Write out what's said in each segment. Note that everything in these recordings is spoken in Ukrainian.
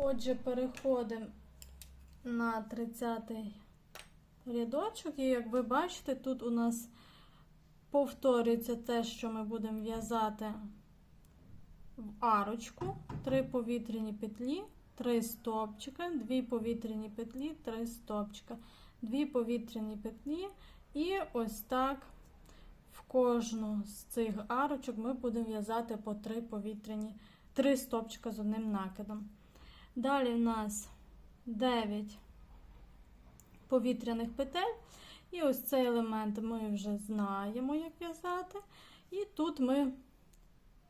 Отже, переходимо на 30 рядочок, і як ви бачите, тут у нас повторюється те, що ми будемо в'язати в арочку, 3 повітряні петлі, 3 стопчика, 2 повітряні петлі, 3 стопчика, 2 повітряні петлі, і ось так в кожну з цих арочок ми будемо в'язати по 3 повітряні, 3 стопчика з одним накидом. Далі в нас 9 повітряних петель. І ось цей елемент ми вже знаємо, як в'язати. І тут ми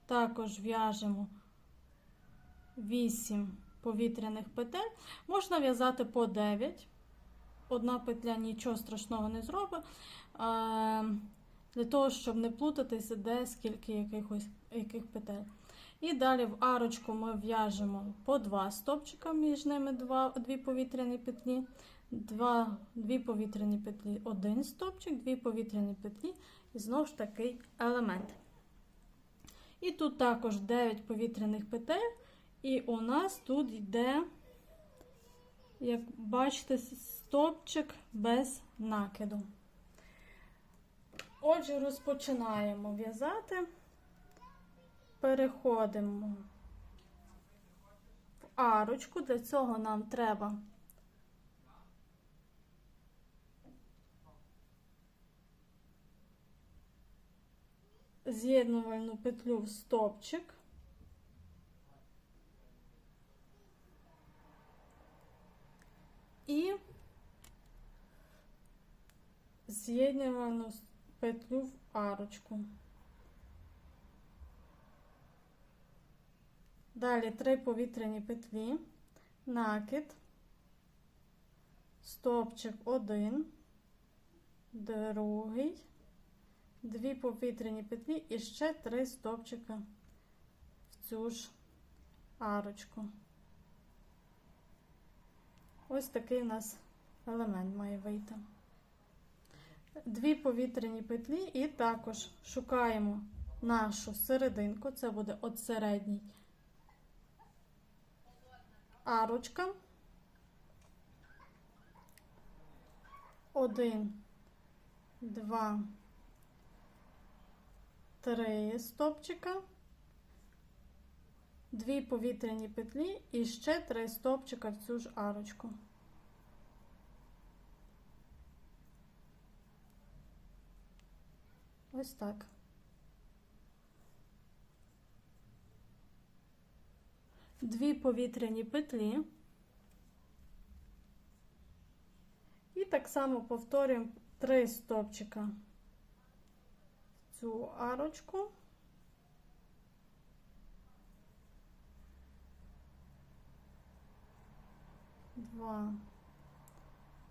також в'яжемо 8 повітряних петель. Можна в'язати по 9. Одна петля нічого страшного не зробить. Для того, щоб не плутатися, де скільки якихось, яких петель. І далі в арочку ми в'яжемо по 2 стопчика, між ними 2, 2 повітряні петлі, 2, 2 повітряні петлі, 1 стопчик, 2 повітряні петлі і знову ж такий елемент. І тут також 9 повітряних петель, і у нас тут йде, як бачите, стопчик без накиду. Отже, розпочинаємо в'язати переходимо в арочку. Для цього нам треба з'єднувальну петлю в стопчик. І з'єднувальну петлю в арочку. Далі три повітряні петлі, накид, стопчик один, другий, дві повітряні петлі і ще три стопчика в цю ж арочку. Ось такий у нас елемент має вийти. Дві повітряні петлі, і також шукаємо нашу серединку, це буде от середній арочка. Один, два, три стопчика, дві повітряні петлі і ще три стопчика в цю ж арочку. Ось так. Дві повітряні петлі. І так само повторюємо три стопчика в цю арочку. Два,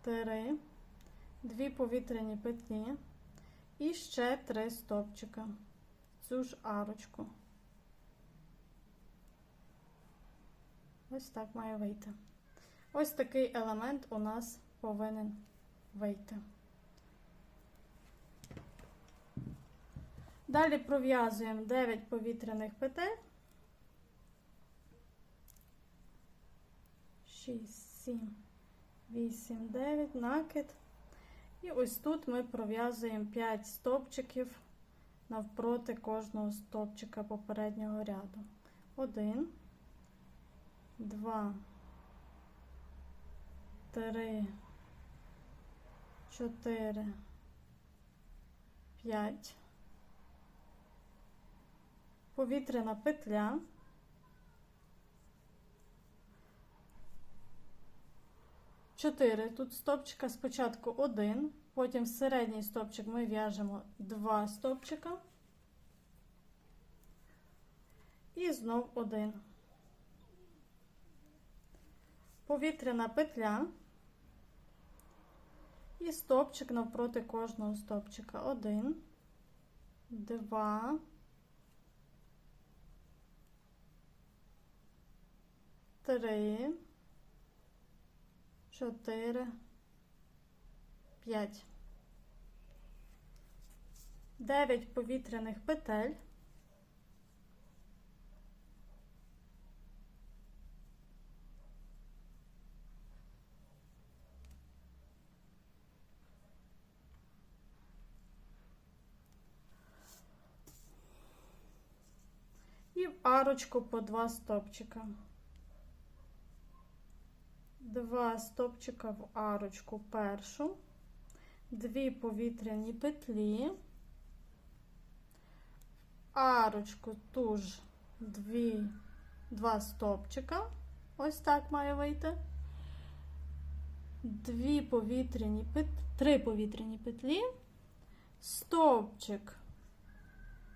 три, дві повітряні петлі і ще три стопчика цю ж арочку. Ось так має вийти. Ось такий елемент у нас повинен вийти. Далі пров'язуємо 9 повітряних петель. 6, 7, 8, 9, накид. І ось тут ми пров'язуємо 5 стовпчиків навпроти кожного стовпчика попереднього ряду. 1, два, три, чотири, п'ять. Повітряна петля. Чотири. Тут стопчика. Спочатку один, потім середній стопчик ми в'яжемо два стопчика. І знов один повітряна петля і стопчик навпроти кожного стопчика. Один, два, три, чотири, п'ять. Дев'ять повітряних петель. Арочку по два стопчика. Два стопчика в арочку першу, дві повітряні петлі, арочку ту ж дві, два стопчика. Ось так має вийти. Дві повітряні петлі, три повітряні петлі, стовпчик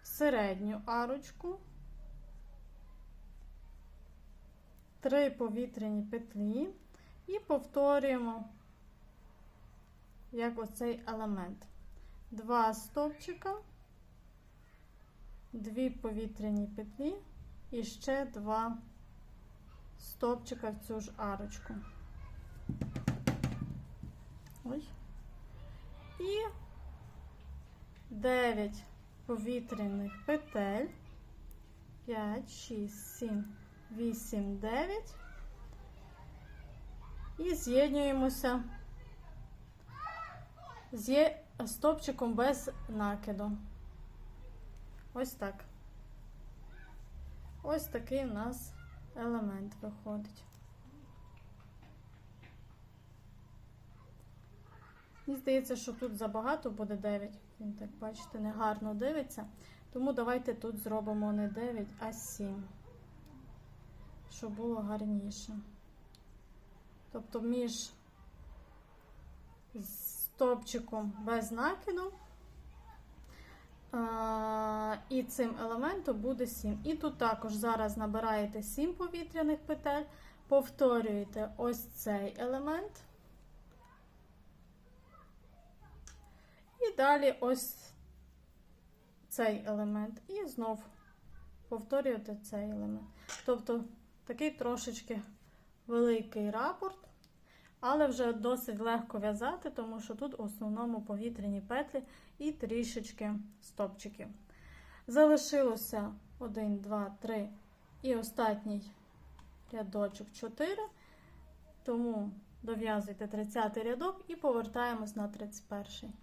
в середню арочку, три повітряні петлі і повторюємо, як оцей елемент. Два стовпчика, дві повітряні петлі і ще два стовпчика в цю ж арочку. Ой. І 9 повітряних петель. 5, 6, 7, 8, 9. І з'єднуємося з стопчиком без накиду. Ось так. Ось такий у нас елемент виходить. Мені здається, що тут забагато буде 9. Він так, бачите, не гарно дивиться. Тому давайте тут зробимо не 9, а 7. Щоб було гарніше. Тобто між стопчиком без накиду і цим елементом буде 7. І тут також зараз набираєте 7 повітряних петель, повторюєте ось цей елемент. І далі ось цей елемент. І знов повторюєте цей елемент. Тобто такий трошечки великий рапорт, але вже досить легко в'язати, тому що тут в основному повітряні петлі і трішечки стопчиків. Залишилося 1, 2, 3 і останній рядочок 4. Тому дов'язуйте 30 рядок і повертаємось на 31.